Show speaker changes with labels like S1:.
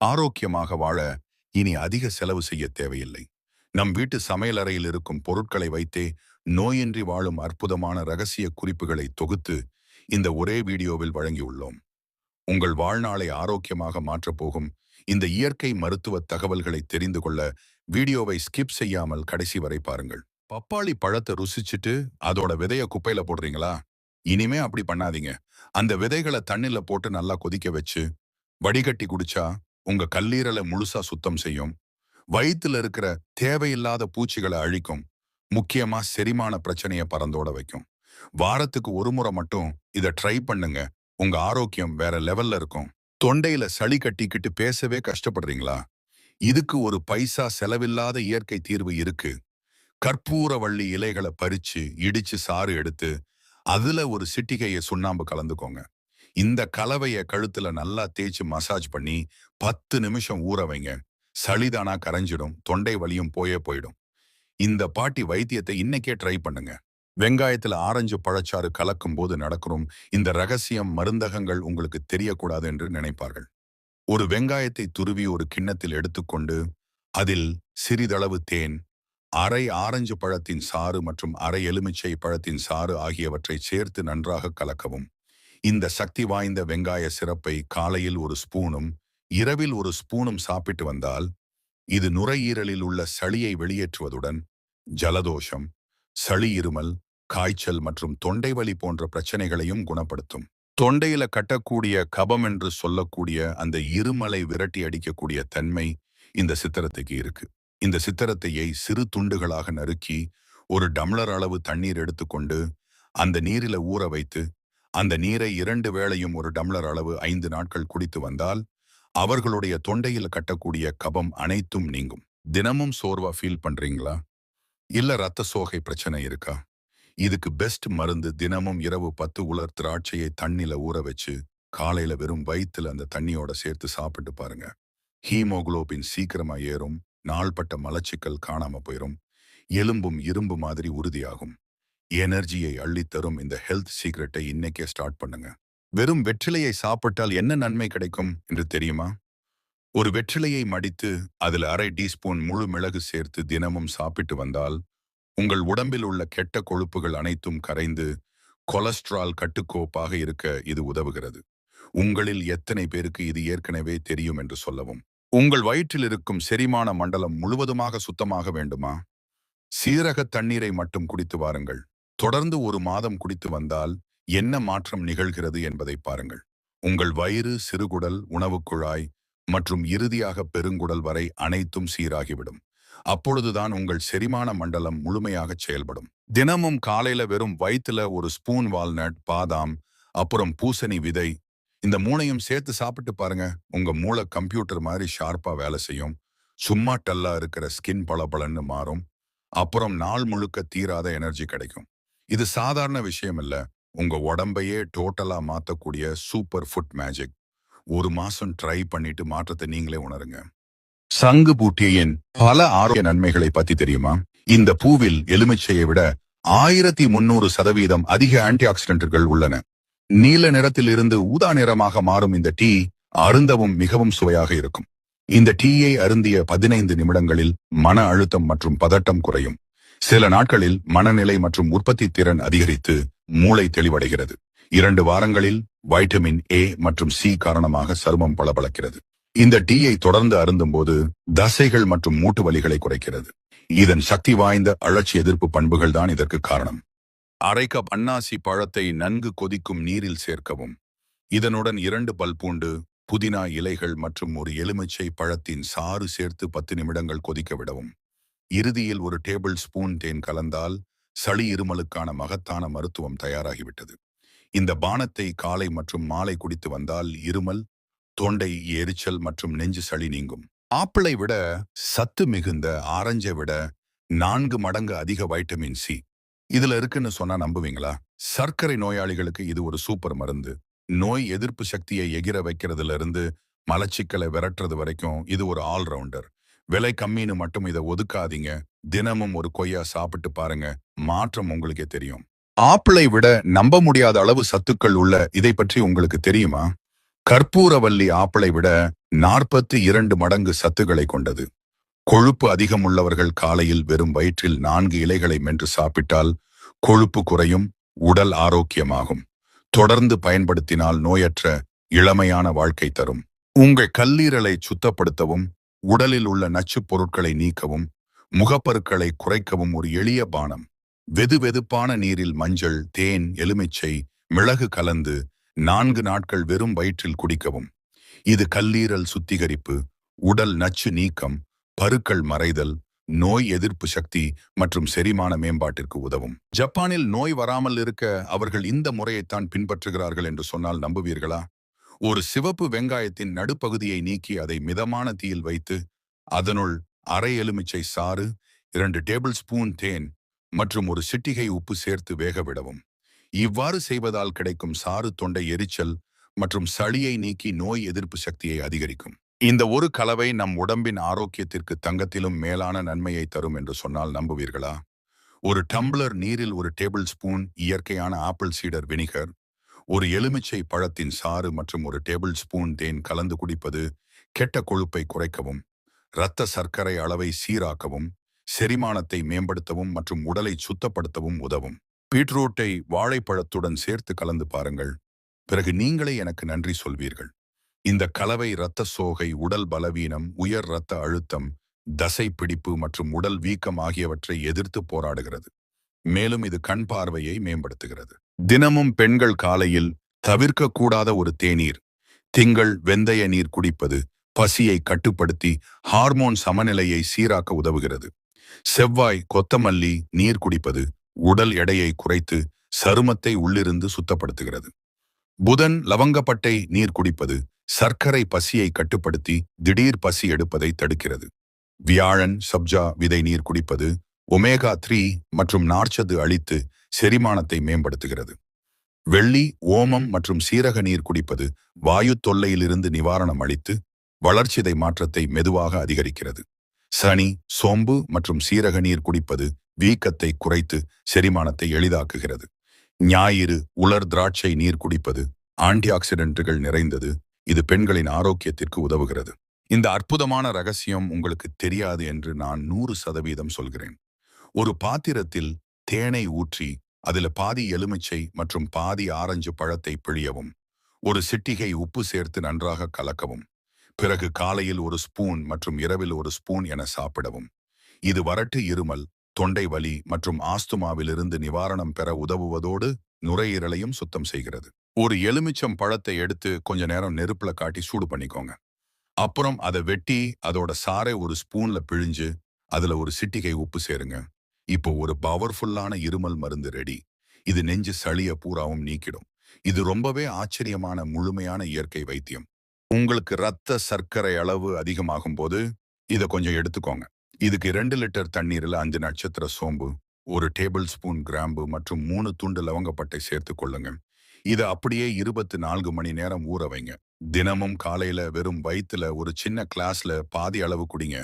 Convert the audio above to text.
S1: ஆரோக்கியமாக வாழ இனி அதிக செலவு செய்ய தேவையில்லை. நம் வீட்டு சமையலறையில் இருக்கும் பொருட்களை வைத்தே நோயின்றி வாழும் அற்புதமான ரகசிய குறிப்புகளை தொகுத்து இந்த ஒரே வீடியோவில் வழங்கியுள்ளோம். உங்கள் வாழ்நாளை ஆரோக்கியமாக மாற்றப்போகும் இந்த இயற்கை மருத்துவ தகவல்களை தெரிந்து கொள்ள வீடியோவை ஸ்கிப் செய்யாமல் கடைசி வரை பாருங்கள். பப்பாளி பழத்தை ருசிச்சுட்டு அதோட விதைய குப்பையில போடுறீங்களா? இனிமே அப்படி பண்ணாதீங்க. அந்த விதைகளை தண்ணில போட்டு நல்லா கொதிக்க வச்சு வடிகட்டி குடிச்சா உங்க கல்லீரலை முழுசா சுத்தம் செய்யும். வயித்துல இருக்கிற தேவையில்லாத பூச்சிகளை அழிக்கும். முக்கியமா செரிமான பிரச்சனையை பறந்தோட வைக்கும். வாரத்துக்கு ஒரு முறை மட்டும் இதை ட்ரை பண்ணுங்க. உங்க ஆரோக்கியம் வேற லெவல்ல இருக்கும். தொண்டையில சளி கட்டிக்கிட்டு பேசவே கஷ்டப்படுறீங்களா? இதுக்கு ஒரு பைசா செலவில்லாத இயற்கை தீர்வு இருக்கு. கற்பூரவள்ளி இலைகளை பறிச்சு இடிச்சு சாறு எடுத்து அதுல ஒரு சிட்டிகையை சுண்ணாம்பு கலந்துக்கோங்க. இந்த கலவையை கழுத்துல நல்லா தேய்ச்சு மசாஜ் பண்ணி பத்து நிமிஷம் ஊற வைங்க. சளிதானா கரைஞ்சிடும். தொண்டை வலியும் போயே போயிடும். இந்த பாட்டி வைத்தியத்தை இன்னைக்கே ட்ரை பண்ணுங்க. வெங்காயத்துல ஆரஞ்சு பழச்சாறு கலக்கும் போது நடக்கிறோம் இந்த ரகசியம் மருந்தகங்கள் உங்களுக்கு தெரியக்கூடாது என்று நினைப்பார்கள். ஒரு வெங்காயத்தை துருவி ஒரு கிண்ணத்தில் எடுத்துக்கொண்டு அதில் சிறிதளவு தேன் அரை ஆரஞ்சு பழத்தின் சாறு மற்றும் அரை எலுமிச்சை பழத்தின் சாறு ஆகியவற்றை சேர்த்து நன்றாக கலக்கவும். இந்த சக்தி வாய்ந்த வெங்காய சிறப்பை காலையில் ஒரு ஸ்பூனும் இரவில் ஒரு ஸ்பூனும் சாப்பிட்டு வந்தால் இது நுரையீரலில் உள்ள சளியை வெளியேற்றுவதுடன் ஜலதோஷம் சளி இருமல் காய்ச்சல் மற்றும் தொண்டை வலி போன்ற பிரச்சனைகளையும் குணப்படுத்தும். தொண்டையில கட்டக்கூடிய கபம் என்று சொல்லக்கூடிய அந்த இருமலை விரட்டி அடிக்கக்கூடிய தன்மை இந்த சித்திரத்துக்கு இருக்கு. இந்த சித்திரத்தையை சிறு துண்டுகளாக நறுக்கி ஒரு டம்ளர் அளவு தண்ணீர் எடுத்துக்கொண்டு அந்த நீரில ஊற வைத்து அந்த நீரை இரண்டு வேளையும் ஒரு டம்ளர் அளவு ஐந்து நாட்கள் குடித்து வந்தால் அவர்களுடைய தொண்டையில் கட்டக்கூடிய கபம் அனைத்தும் நீங்கும். தினமும் சோர்வா ஃபீல் பண்றீங்களா? இல்ல ரத்த சோகை பிரச்சனை இருக்கா? இதுக்கு பெஸ்ட் மருந்து தினமும் இரவு பத்து உலர் திராட்சையை தண்ணில ஊற வச்சு காலையில வெறும் வயிற்றுல அந்த தண்ணியோட சேர்த்து சாப்பிட்டு பாருங்க. ஹீமோகுளோபின் சீக்கிரமா ஏறும் நாள்பட்ட மலச்சிக்கல் காணாம போயிரும் எலும்பும் இரும்பு மாதிரி உறுதியாகும். எனர்ஜியை அள்ளித்தரும் இந்த ஹெல்த் சீக்ரெட்டை இன்னைக்கே ஸ்டார்ட் பண்ணுங்க. வெறும் வெற்றிலையை சாப்பிட்டால் என்ன நன்மை கிடைக்கும் என்று தெரியுமா? ஒரு வெற்றிலையை மடித்து அதில் அரை டீஸ்பூன் முழு மிளகு சேர்த்து தினமும் சாப்பிட்டு வந்தால் உங்கள் உடம்பில் உள்ள கெட்ட கொழுப்புகள் அனைத்தும் கரைந்து கொலஸ்ட்ரால் கட்டுக்கோப்பாக இருக்க இது உதவுகிறது. உங்களில் எத்தனை பேருக்கு இது ஏற்கனவே தெரியும் என்று சொல்லவும். உங்கள் வயிற்றில் இருக்கும் செரிமான மண்டலம் முழுவதுமாக சுத்தமாக வேண்டுமா? சீரக தண்ணீரை மட்டும் குடித்து வாருங்கள். தொடர்ந்து ஒரு மாதம் குடித்து வந்தால் என்ன மாற்றம் நிகழ்கிறது என்பதை பாருங்கள். உங்கள் வயிறு சிறுகுடல் உணவுக்குழாய் மற்றும் இறுதியாக பெருங்குடல் வரை அனைத்தும் சீராகிவிடும். அப்பொழுதுதான் உங்கள் செரிமான மண்டலம் முழுமையாக செயல்படும். தினமும் காலையில வெறும் வயிற்றுல ஒரு ஸ்பூன் வால்நட் பாதாம் அப்புறம் பூசணி விதை இந்த மூணையும் சேர்த்து சாப்பிட்டு பாருங்க. உங்க மூளை கம்ப்யூட்டர் மாதிரி ஷார்ப்பா வேலை செய்யும். சும்மா டல்லா இருக்கிற ஸ்கின் பளபளன்னு மாறும். அப்புறம் நாள் முழுக்க தீராத எனர்ஜி கிடைக்கும். இது சாதாரண விஷயம் இல்ல. உங்க உடம்பையே டோட்டலா மாத்தக்கூடிய சூப்பர் ஃபுட் மேஜிக் ஒரு மாசம் ட்ரை பண்ணிட்டு மாற்றத்தை நீங்களே உணருங்க. சங்கு பூட்டியின் பல ஆரோக்கிய நன்மைகளை பத்தி தெரியுமா? இந்த பூவில் எலுமிச்சையை விட ஆயிரத்தி முன்னூறு சதவீதம் அதிக ஆன்டி ஆக்சிடென்ட்கள் உள்ளன. நீல நிறத்தில் இருந்து ஊதா நிறமாக மாறும் இந்த டீ அருந்தவும் மிகவும் சுவையாக இருக்கும். இந்த டீயை அருந்திய பதினைந்து நிமிடங்களில் மன அழுத்தம் மற்றும் பதட்டம் குறையும். சில நாட்களில் மனநிலை மற்றும் உற்பத்தி திறன் அதிகரித்து மூளை தெளிவடைகிறது. இரண்டு வாரங்களில் வைட்டமின் ஏ மற்றும் சி காரணமாக சருமம் பளபளக்கிறது. இந்த டீயை தொடர்ந்து அருந்தும் போது தசைகள் மற்றும் மூட்டு வலிகளை குறைக்கிறது. இதன் சக்தி வாய்ந்த அழற்சி எதிர்ப்பு பண்புகள் தான் இதற்கு காரணம். அரை கப் அன்னாசி பழத்தை நன்கு கொதிக்கும் நீரில் சேர்க்கவும். இதனுடன் இரண்டு பல்பூண்டு புதினா இலைகள் மற்றும் ஒரு எலுமிச்சை பழத்தின் சாறு சேர்த்து பத்து நிமிடங்கள் கொதிக்க விடவும். இறுதியில் ஒரு டேபிள் ஸ்பூன் தேன் கலந்தால் சளி இருமலுக்கான மகத்தான மருத்துவம் தயாராகிவிட்டது. இந்த பானத்தை காலை மற்றும் மாலை குடித்து வந்தால் இருமல் தொண்டை எரிச்சல் மற்றும் நெஞ்சு சளி நீங்கும். ஆப்பிளை விட சத்து மிகுந்த ஆரஞ்சை விட நான்கு மடங்கு அதிக வைட்டமின் சி. இதுல இருக்குன்னு சொன்னா நம்புவீங்களா? சர்க்கரை நோயாளிகளுக்கு இது ஒரு சூப்பர் மருந்து. நோய் எதிர்ப்பு சக்தியை எகிர வைக்கிறதுல இருந்து மலச்சிக்கலை விரட்டுறது வரைக்கும் இது ஒரு ஆல்ரவுண்டர். விலை கம்மின்னு மட்டும் இதை ஒதுக்காதீங்க. தினமும் ஒரு கொய்யா சாப்பிட்டு பாருங்க. மாற்றம் உங்களுக்கே தெரியும். ஆப்பிளை விட நம்ப முடியாத அளவு சத்துக்கள் உள்ள இதை பற்றி உங்களுக்கு தெரியுமா? கற்பூரவல்லி ஆப்பிளை விட நாற்பத்தி இரண்டு மடங்கு சத்துக்களை கொண்டது. கொழுப்பு அதிகம் உள்ளவர்கள் காலையில் வெறும் வயிற்றில் நான்கு இலைகளை மென்று சாப்பிட்டால் கொழுப்பு குறையும் உடல் ஆரோக்கியமாகும். தொடர்ந்து பயன்படுத்தினால் நோயற்ற இளமையான வாழ்க்கை தரும். உங்கள் கல்லீரலை சுத்தப்படுத்தவும் உடலில் உள்ள நச்சுப் பொருட்களை நீக்கவும் முகப்பருக்களை குறைக்கவும் ஒரு எளிய பானம். வெது வெதுப்பான நீரில் மஞ்சள் தேன் எலுமிச்சை மிளகு கலந்து நான்கு நாட்கள் வெறும் வயிற்றில் குடிக்கவும். இது கல்லீரல் சுத்திகரிப்பு உடல் நச்சு நீக்கம் பருக்கள் மறைதல் நோய் எதிர்ப்பு சக்தி மற்றும் செரிமான மேம்பாட்டிற்கு உதவும். ஜப்பானில் நோய் வராமல் இருக்க அவர்கள் இந்த முறையைத்தான் பின்பற்றுகிறார்கள் என்று சொன்னால் நம்புவீர்களா? ஒரு சிவப்பு வெங்காயத்தின் நடுப்பகுதியை நீக்கி அதை மிதமான தீயில் வைத்து அதனுள் அரை எலுமிச்சை சாறு இரண்டு டேபிள் ஸ்பூன் தேன் மற்றும் ஒரு சிட்டிகை உப்பு சேர்த்து வேக விடவும். இவ்வாறு செய்வதால் கிடைக்கும் சாறு தொண்டை எரிச்சல் மற்றும் சளியை நீக்கி நோய் எதிர்ப்பு சக்தியை அதிகரிக்கும். இந்த ஒரு கலவை நம் உடம்பின் ஆரோக்கியத்திற்கு தங்கத்திலும் மேலான நன்மையை தரும் என்று சொன்னால் நம்புவீர்களா? ஒரு டம்ளர் நீரில் ஒரு டேபிள் ஸ்பூன் இயற்கையான ஆப்பிள் சீடர் வினிகர் ஒரு எலுமிச்சை பழத்தின் சாறு மற்றும் ஒரு டேபிள் ஸ்பூன் தேன் கலந்து குடிப்பது கெட்ட கொழுப்பை குறைக்கவும் இரத்த சர்க்கரை அளவை சீராக்கவும் செரிமானத்தை மேம்படுத்தவும் மற்றும் உடலை சுத்தப்படுத்தவும் உதவும். பீட்ரூட்டை வாழைப்பழத்துடன் சேர்த்து கலந்து பாருங்கள். பிறகு நீங்களே எனக்கு நன்றி சொல்வீர்கள். இந்த கலவை இரத்த சோகை உடல் பலவீனம் உயர் இரத்த அழுத்தம் தசை பிடிப்பு மற்றும் உடல் வீக்கம் ஆகியவற்றை எதிர்த்து போராடுகிறது. மேலும் இது கண் பார்வையை மேம்படுத்துகிறது. தினமும் பெண்கள் காலையில் தவிர்க்கக்கூடாத ஒரு தேநீர். திங்கள் வெந்தய நீர் குடிப்பது பசியை கட்டுப்படுத்தி ஹார்மோன் சமநிலையை சீராக்க உதவுகிறது. செவ்வாய் கொத்தமல்லி நீர் குடிப்பது உடல் எடையை குறைத்து சருமத்தை உள்ளிருந்து சுத்தப்படுத்துகிறது. புதன் லவங்கப்பட்டை நீர் குடிப்பது சர்க்கரை பசியை கட்டுப்படுத்தி திடீர் பசி எடுப்பதை தடுக்கிறது. வியாழன் சப்ஜா விதை நீர் குடிப்பது ஒமேகா த்ரீ மற்றும் நார்ச்சத்து அளித்து செரிமானத்தை மேம்படுத்துகிறது. வெள்ளி ஓமம் மற்றும் சீரக நீர் குடிப்பது வாயு தொல்லையிலிருந்து நிவாரணம் அளித்து வளர்ச்சிதை மாற்றத்தை மெதுவாக அதிகரிக்கிறது. சனி சோம்பு மற்றும் சீரக நீர் குடிப்பது வீக்கத்தை குறைத்து செரிமானத்தை எளிதாக்குகிறது. ஞாயிறு உலர் திராட்சை நீர் குடிப்பது ஆன்டி ஆக்சிடென்ட்டுகள் நிறைந்தது இது பெண்களின் ஆரோக்கியத்திற்கு உதவுகிறது. இந்த அற்புதமான ரகசியம் உங்களுக்கு தெரியாது என்று நான் நூறு சதவீதம் சொல்கிறேன். ஒரு பாத்திரத்தில் தேனை ஊற்றி அதில் பாதி எலுமிச்சை மற்றும் பாதி ஆரஞ்சு பழத்தை பிழியவும். ஒரு சிட்டிகை உப்பு சேர்த்து நன்றாக கலக்கவும். பிறகு காலையில் ஒரு ஸ்பூன் மற்றும் இரவில் ஒரு ஸ்பூன் என சாப்பிடவும். இது வறட்டு இருமல் தொண்டை வலி மற்றும் ஆஸ்துமாவிலிருந்து நிவாரணம் பெற உதவுவதோடு நுரையீரலையும் சுத்தம் செய்கிறது. ஒரு எலுமிச்சம் பழத்தை எடுத்து கொஞ்ச நேரம் நெருப்புல காட்டி சூடு பண்ணிக்கோங்க. அப்புறம் அதை வெட்டி அதோட சாறை ஒரு ஸ்பூன்ல பிழிஞ்சு அதுல ஒரு சிட்டிகை உப்பு சேருங்க. இப்போ ஒரு பவர்ஃபுல்லான இருமல் மருந்து ரெடி இது நெஞ்சு சளிய பூராவும் நீக்கிடும். இது ரொம்பவே ஆச்சரியமான முழுமையான இயற்கை வைத்தியம். உங்களுக்கு ரத்த சர்க்கரை அளவு அதிகமாகும் போது இதை கொஞ்சம் எடுத்துக்கோங்க. இதுக்கு ரெண்டு லிட்டர் தண்ணீரில் அஞ்சு நட்சத்திர சோம்பு ஒரு டேபிள் ஸ்பூன் கிராம்பு மற்றும் மூணு துண்டு லவங்கப்பட்டை சேர்த்து கொள்ளுங்க. இதை அப்படியே இருபத்தி நான்கு மணி நேரம் ஊற வைங்க. தினமும் காலையில வெறும் வயிற்றுல ஒரு சின்ன கிளாஸ்ல பாதி அளவு குடிங்க.